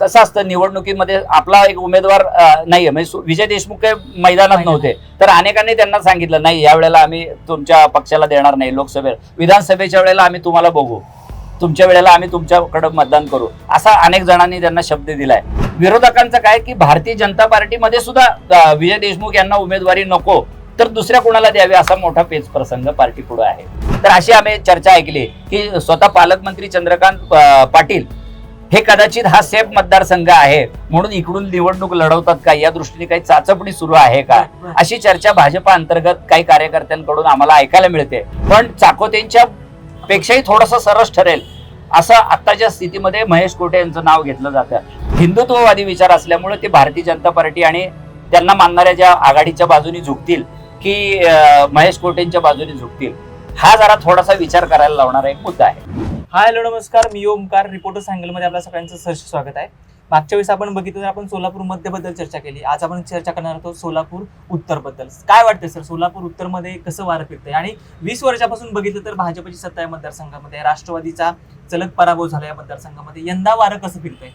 कसं असतं निवडणुकीमध्ये आपला एक उमेदवार नाहीये. म्हणजे विजय देशमुख काही मैदानात. नव्हते. तर अनेकांनी त्यांना सांगितलं नाही यावेळेला आम्ही तुमच्या पक्षाला देणार नाही लोकसभेत विधानसभेच्या वेळेला आम्ही तुम्हाला बघू. तुमच्या वेळेला आम्ही तुमच्याकडे मतदान करू. असा अनेक जणांनी त्यांना शब्द दिलाय. विरोधकांचं काय की भारतीय जनता पार्टीमध्ये सुद्धा विजय देशमुख यांना उमेदवारी नको तर दुसऱ्या कोणाला द्यावी असा मोठा पेच प्रसंग पार्टी पुढे आहे. तर अशी आम्ही चर्चा ऐकली की स्वतः पालकमंत्री चंद्रकांत पाटील हे कदाचित हा सेफ मतदारसंघ आहे. म्हणून इकडून निवडणूक लढवतात का? या दृष्टीने काही चाचपणी सुरू आहे का? अशी चर्चा भाजपा अंतर्गत काही कार्यकर्त्यांकडून आम्हाला ऐकायला मिळते. पण चाकोतेंच्या पेक्षाही थोडस सरस ठरेल असं आत्ताच्या स्थितीमध्ये महेश कोटे यांचं नाव घेतलं जातं. हिंदुत्ववादी विचार असल्यामुळे ते भारतीय जनता पार्टी आणि त्यांना मानणाऱ्या ज्या आघाडीच्या बाजूने झुकतील की महेश कोटेंच्या बाजूने झुकतील. हा जरा थोडासा विचार करायला लावणारा एक मुद्दा आहे. हाय हॅलो नमस्कार. मी ओमकार रिपोर्टर्स सँगलमध्ये आपल्या सगळ्यांचं सहर्ष स्वागत आहे. मागच्या वेळेस आपण बघितलं तर आपण सोलापूर मध्यबद्दल चर्चा केली. आज आपण चर्चा करणार आहोत सोलापूर उत्तरबद्दल. काय वाटतं सर? सोलापूर उत्तरमध्ये कसं वारं फिरतंय? आणि वीस वर्षापासून बघितलं तर भाजपची सत्ता या मतदारसंघामध्ये. राष्ट्रवादीचा चलक पराभव झाला या मतदारसंघामध्ये. यंदा वारं कसं फिरतंय?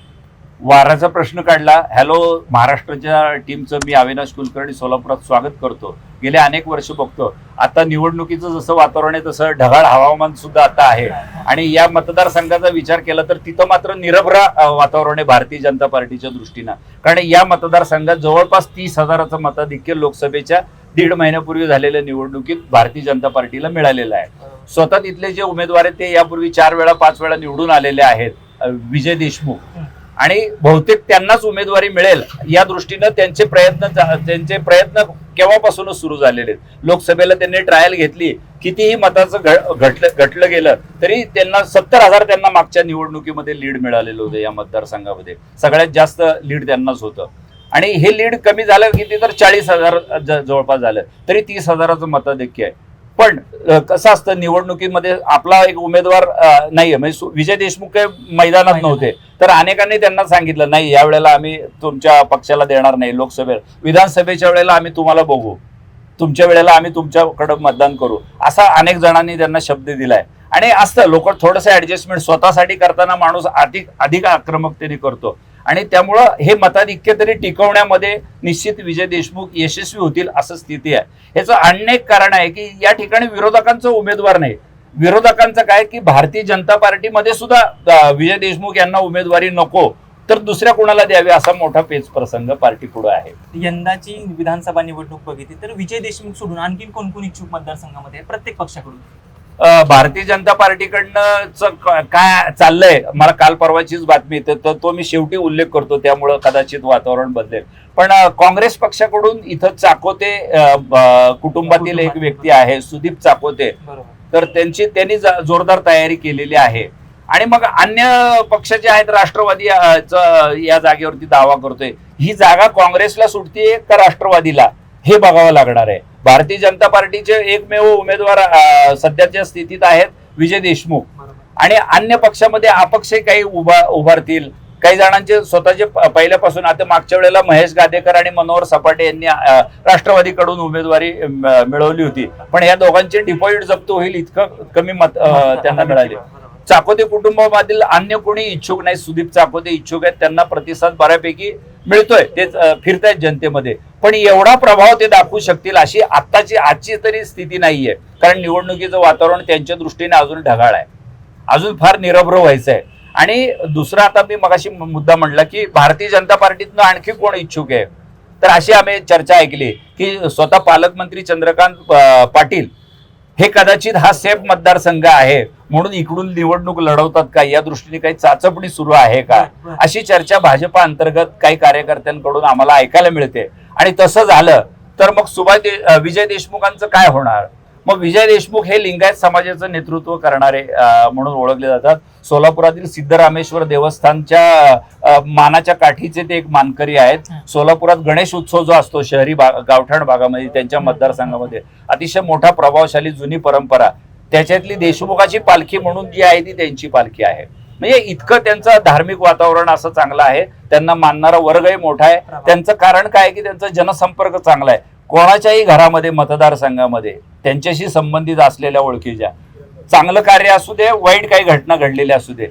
वाराचा प्रश्न काढला. हॅलो महाराष्ट्राच्या टीमचं मी अविनाश कुलकर्णी सोलापुरात स्वागत करतो. गेले अनेक वर्ष बघतो. आता निवडणुकीचं जसं वातावरण आहे तसं ढगाळ हवामान सुद्धा आता आहे. आणि या मतदारसंघाचा विचार केला तर तिथं मात्र निरभरा वातावरण आहे भारतीय जनता पार्टीच्या दृष्टीनं. कारण या मतदारसंघात जवळपास तीस हजाराचं मताधिक्य लोकसभेच्या दीड महिन्यापूर्वी झालेल्या निवडणुकीत भारतीय जनता पार्टीला मिळालेलं आहे. स्वतः तिथले जे उमेदवार आहेत ते यापूर्वी चार वेळा पाच वेळा निवडून आलेले आहेत विजय देशमुख. आणि बहुतेक त्यांनाच उमेदवारी मिळेल या दृष्टीनं त्यांचे प्रयत्न त्यांचे प्रयत्न केव्हापासूनच सुरू झालेले आहेत. लोकसभेला त्यांनी ट्रायल घेतली कितीही मताचं घटलं घटलं गेलं तरी त्यांना सत्तर हजार त्यांना मागच्या निवडणुकीमध्ये लीड मिळालेलं होतं या मतदारसंघामध्ये. सगळ्यात जास्त लीड त्यांनाच होतं. आणि हे लीड कमी झालं किती तर चाळीस हजार जवळपास झालं. तरी तीस हजाराचं मताधिक्य आहे. पण कसं असतं निवडणुकीमध्ये आपला एक उमेदवार नाहीये. म्हणजे विजय देशमुख काही मैदानात नव्हते. तर अनेकांनी त्यांना सांगितलं नाही यावेळेला आम्ही तुमच्या पक्षाला देणार नाही लोकसभेत. विधानसभेच्या वेळेला आम्ही तुम्हाला बघू. तुमच्या वेळेला आम्ही तुमच्याकडे मतदान करू. असा अनेक जणांनी त्यांना शब्द दिलाय. आणि असतं लोक थोडंसं ऍडजस्टमेंट स्वतःसाठी करताना माणूस अधिक अधिक आक्रमकतेने करतो. आणि त्यामुळं हे मताधिक्य तरी टिकवण्यामध्ये निश्चित विजय देशमुख यशस्वी होतील असं स्थिती आहे. ह्याचं अन्य एक कारण आहे की या ठिकाणी विरोधकांचा उमेदवार नाही. विरोधकांचं काय की भारतीय जनता पार्टीमध्ये सुद्धा विजय देशमुख यांना उमेदवारी नको तर दुसऱ्या कोणाला द्यावी असा मोठा पेच प्रसंग पार्टी पुढे आहे. यंदाची विधानसभा निवडणूक बघितली तर विजय देशमुख सोडून आणखीन कोण कोण इच्छुक मतदारसंघामध्ये प्रत्येक पक्षाकडून. भारतीय जनता पार्टीकडनं काय चाललंय? मला काल परवाचीच बातमी येते. तर तो मी शेवटी उल्लेख करतो. त्यामुळं कदाचित वातावरण बदलेल. पण काँग्रेस पक्षाकडून इथं चाकोते कुटुंबातील एक व्यक्ती आहे सुदीप चाकोते. तर त्यांची त्यांनी जोरदार तयारी केलेली आहे. आणि मग अन्य पक्ष जे आहेत राष्ट्रवादी या जागेवरती दावा करतोय. ही जागा काँग्रेसला सुटतीये का राष्ट्रवादीला? हे बघावं लागणार आहे. भारतीय जनता पार्टीचे एकमेव उमेदवार सध्याच्या स्थितीत आहेत विजय देशमुख. आणि अन्य पक्षामध्ये अपक्ष काही उभा उभारतील. काही जणांचे स्वतःचे पहिल्यापासून आता मागच्या वेळेला महेश गादेकर आणि मनोहर सपाटे यांनी राष्ट्रवादीकडून उमेदवारी मिळवली होती. पण या दोघांचे डिपॉझिट जप्त होईल इतकं कमी मत त्यांना मिळाले. चाकोते कुटुंबामधील अन्य कोणी इच्छुक नाही सुदीप चाकोते इच्छुक आहेत त्यांना प्रतिसाद बऱ्यापैकी मिळतोय ते अ, फिरतायत जनतेमध्ये. पण एवढा प्रभाव ते दाखवू शकतील अशी आत्ताची आजची तरी स्थिती नाहीये. कारण निवडणुकीचं वातावरण त्यांच्या दृष्टीने अजून ढगाळ आहे. अजून फार निरभ्र व्हायचं आहे आणि दुसरा आता मी मगाशी मुद्दा म्हणला की भारतीय जनता पार्टीतनं आणखी कोण इच्छुक आहे? तर अशी आम्ही चर्चा ऐकली की स्वतः पालकमंत्री चंद्रकांत पाटील हे कदाचित हा सेफ मतदारसंघ आहे. म्हणून इकडून निवडणूक लढवतात का? या दृष्टीने काही चाचपणी सुरू आहे का. अशी चर्चा भाजपा अंतर्गत काही कार्यकर्त्यांकडून आम्हाला ऐकायला मिळते. आणि तसं झालं तर मग सुभाष विजय देशमुखांचं काय होणार? मग विजय देशमुख हे लिंगायत समाजाचं नेतृत्व करणारे म्हणून ओळखले जातात. सोलापुरातील सिद्धरामेश्वर देवस्थानच्या मानाच्या काठीचे ते एक मानकरी आहेत. सोलापुरात गणेश उत्सव जो असतो शहरी भाग गावठाण भागामध्ये त्यांच्या मतदारसंघामध्ये अतिशय मोठा प्रभावशाली जुनी परंपरा. त्याच्यातली देशमुखाची पालखी म्हणून जी आहे ती त्यांची पालखी आहे. म्हणजे इतकं त्यांचं धार्मिक वातावरण असं चांगलं आहे. त्यांना मानणारा वर्गही मोठा आहे. त्यांचं कारण काय की त्यांचा जनसंपर्क चांगला आहे. कोणाच्याही घरामध्ये मतदारसंघामध्ये त्यांच्याशी संबंधित असलेल्या ओळखीच्या चांगलं कार्य असू दे वाईट काही घटना घडलेल्या असू दे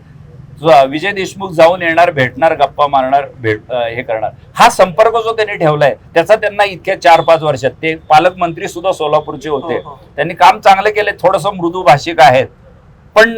विजय देशमुख जाऊन येणार भेटणार गप्पा मारणार भेट हे करणार. हा संपर्क जो त्यांनी ठेवलाय त्याचा त्यांना इतक्या चार पाच वर्षात ते पालकमंत्री सुद्धा सोलापूरचे होते. हो, हो. त्यांनी काम चांगलं केलं थोडस मृदू भाषिक आहेत. पण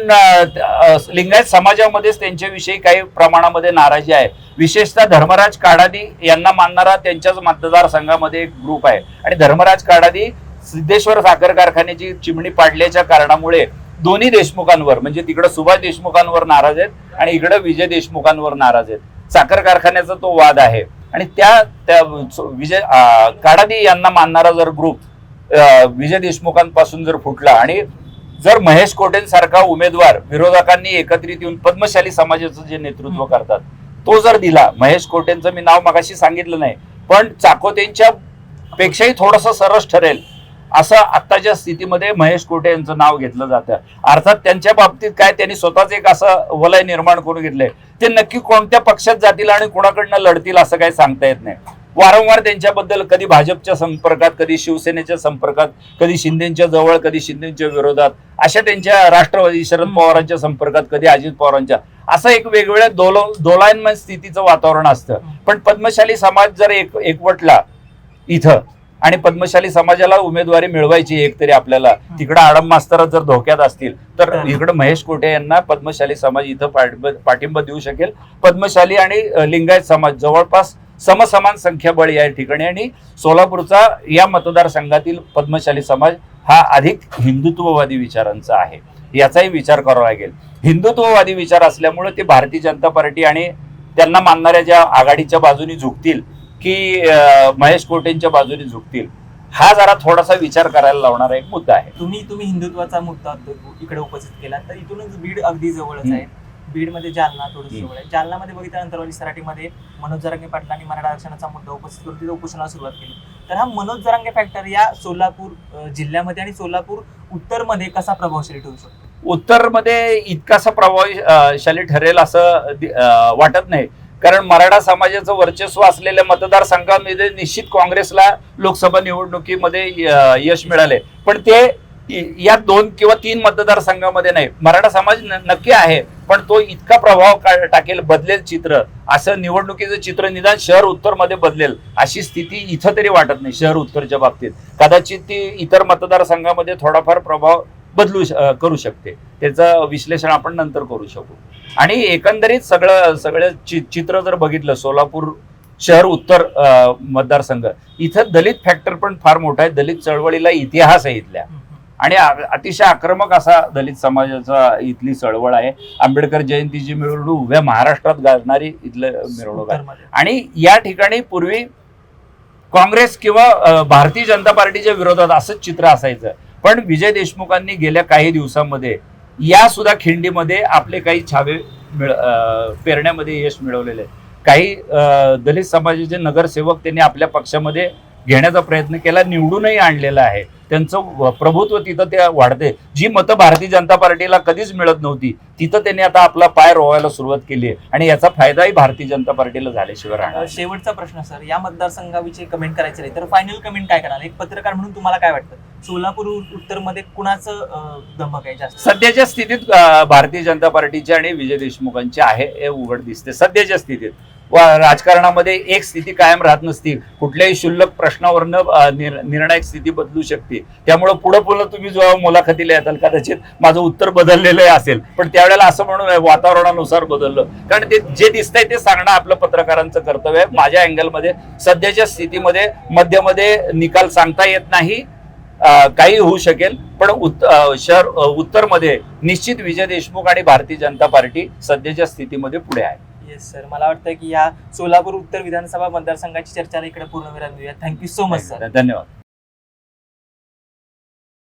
लिंगायत समाजामध्येच त्यांच्याविषयी काही प्रमाणामध्ये नाराजी आहे. विशेषतः धर्मराज काडादी यांना मानणारा त्यांच्याच मतदारसंघामध्ये एक ग्रुप आहे. आणि धर्मराज काडादी सिद्धेश्वर साखर कारखान्याची चिमणी पाडल्याच्या कारणामुळे दोन्ही देशमुखांवर म्हणजे तिकडे सुभाष देशमुखांवर नाराज आहेत आणि इकडे विजय देशमुखांवर नाराज आहेत. साखर कारखान्याचा तो वाद आहे. आणि त्या त्या विजय काडादी यांना मानणारा जर ग्रुप विजय देशमुखांपासून जर फुटला आणि जर महेश कोटेंसारखा उमेदवार विरोधकांनी एकत्रित येऊन पद्मशाली समाजाचं जे नेतृत्व करतात तो जर दिला महेश कोटेंचं मी नाव मगाशी सांगितलं नाही पण चाकोतेंच्या पेक्षाही थोडस सरस ठरेल असं आत्ताच्या स्थितीमध्ये महेश कोटे यांचं नाव घेतलं जातं. अर्थात त्यांच्या बाबतीत काय त्यांनी स्वतःच एक असं वलय निर्माण करून घेतलंय. ते नक्की कोणत्या पक्षात जातील आणि कुणाकडनं लढतील असं काही सांगता येत नाही. वारंवार त्यांच्याबद्दल कधी भाजपच्या संपर्कात कधी शिवसेनेच्या संपर्कात कधी शिंदेच्या जवळ कधी शिंदेच्या विरोधात अशा त्यांच्या राष्ट्रवादी शरद. पवारांच्या संपर्कात कधी अजित पवारांच्या. असं एक वेगवेगळ्या दोलो दोलायनमय स्थितीचं वातावरण असतं. पण पद्मशाली समाज जर एक एकवटला इथं आणि पद्मशाली समाजाला उमेदवारी मिळवायची एक तरी आपल्याला तिकडं आडम मास्तर जर धोक्यात असतील तर. इकडं महेश कोटे यांना पद्मशाली समाज इथं पाठिंबा देऊ शकेल. पद्मशाली आणि लिंगायत समाज जवळपास समसमान संख्याबळ या ठिकाणी आणि सोलापूरचा या मतदारसंघातील पद्मशाली समाज हा अधिक हिंदुत्ववादी विचारांचा आहे. याचाही विचार करावा लागेल. हिंदुत्ववादी विचार असल्यामुळे ते भारतीय जनता पार्टी आणि त्यांना मानणाऱ्या ज्या आघाडीच्या बाजूनी झुकतील की महेश कोटेंच्या बाजूने झुकतील हा जरा थोडासा विचार करायला लावणारा एक मुद्दा आहे. तुम्ही तुम्ही हिंदुत्वाचा मुद्दा इकडे उपस्थित केला तर इथूनच बीड अगदी जवळच. आहे. बीडमध्ये जालना थोडं हम्म. जवळ आहे. जालनामध्ये बघितल्यानंतर सराटीमध्ये मनोज जरांगे पाटलांनी मराठा आरक्षणाचा मुद्दा उपस्थित करून तिथे उपोषणाला सुरुवात केली. तर हा मनोज जरांगे फॅक्टर या सोलापूर जिल्ह्यामध्ये आणि सोलापूर उत्तरमध्ये कसा प्रभावशाली ठरू शकतो? उत्तरमध्ये इतकासा प्रभावशाली ठरेल असं वाटत नाही. कारण मराठा समाजाचं वर्चस्व असलेल्या मतदारसंघामध्ये निश्चित काँग्रेसला लोकसभा निवडणुकीमध्ये यश मिळाले. पण ते या दोन किंवा तीन मतदारसंघामध्ये नाही. मराठा समाज नक्की आहे. पण तो इतका प्रभाव टाकेल बदलेल चित्र. असं निवडणुकीचं चित्र निदान शहर उत्तरमध्ये बदलेल अशी स्थिती इथं तरी वाटत नाही शहर उत्तरच्या बाबतीत. कदाचित ती इतर मतदारसंघामध्ये थोडाफार प्रभाव बदलू करू शकते. त्याचं विश्लेषण आपण नंतर करू शकू. आणि एकंदरीत सगळं सगळं चि- चित्र जर बघितलं सोलापूर शहर उत्तर मतदारसंघ इथं दलित फॅक्टर पण फार मोठा आहे. दलित चळवळीला इतिहास आहे इथल्या. आणि अतिशय आक्रमक असा दलित समाजाचा इथली चळवळ आहे. आंबेडकर जयंतीची मिरवणूक उभ्या महाराष्ट्रात गाजणारी इथलं मिरवणूक आहे. आणि या ठिकाणी पूर्वी काँग्रेस किंवा भारतीय जनता पार्टीच्या विरोधात असंच चित्र असायचं. पण विजय देशमुखांनी गेल्या काही दिवसांमध्ये या सुद्धा खिंडीमध्ये आपले काही छावे मिळ- पेरण्यामध्ये यश मिळवलेले. काही दलित समाजाचे नगरसेवक त्यांनी आपल्या पक्षामध्ये घेण्याचा प्रयत्न केला निवडूनही आणलेला आहे. त्यांचं प्रभुत्व तिथं ते वाढते. जी मतं भारतीय जनता पार्टीला कधीच मिळत नव्हती तिथं त्यांनी आता आपला पाय रोवायला सुरुवात केली आहे. आणि याचा फायदाही भारतीय जनता पार्टीला झाल्याशिवाय राहणार. शेवटचा प्रश्न सर. या मतदारसंघाविषयी कमेंट करायचं नाही तर फायनल कमेंट काय कराल? एक पत्रकार म्हणून तुम्हाला काय वाटतं? सोलापूर उत्तरमध्ये कुणाचं अ, धमक आहे जास्त? सध्याच्या स्थितीत भारतीय जनता पार्टीची आणि विजय देशमुखांची आहे हे उघड दिसते. सध्याच्या स्थितीत. राजकारणामध्ये एक स्थिती कायम राहत नसती. कुठल्याही क्षुल्लक प्रश्नावरनं निर्णायक स्थिती बदलू शकते. त्यामुळे पुढे पुढे तुम्ही जेव्हा मुलाखतीला येताल कदाचित माझं उत्तर बदललेलं असेल. पण त्यावेळेला असं म्हणून वातावरणानुसार बदललं. कारण ते जे दिसतंय ते सांगणं आपलं पत्रकारांचं कर्तव्य आहे. माझ्या अँगलमध्ये सध्याच्या स्थितीमध्ये मध्यमध्ये निकाल सांगता येत नाही. काही होऊ शकेल. पण उत- शहर उत्तरमध्ये निश्चित विजय देशमुख आणि भारतीय जनता पार्टी सध्याच्या स्थितीमध्ये पुढे आहे. येस सर मला वाटतं की या सोलापूर उत्तर विधानसभा मतदारसंघाची चर्चाला इकडे पूर्ण विराम देऊया थँक्यू सो मच सर धन्यवाद.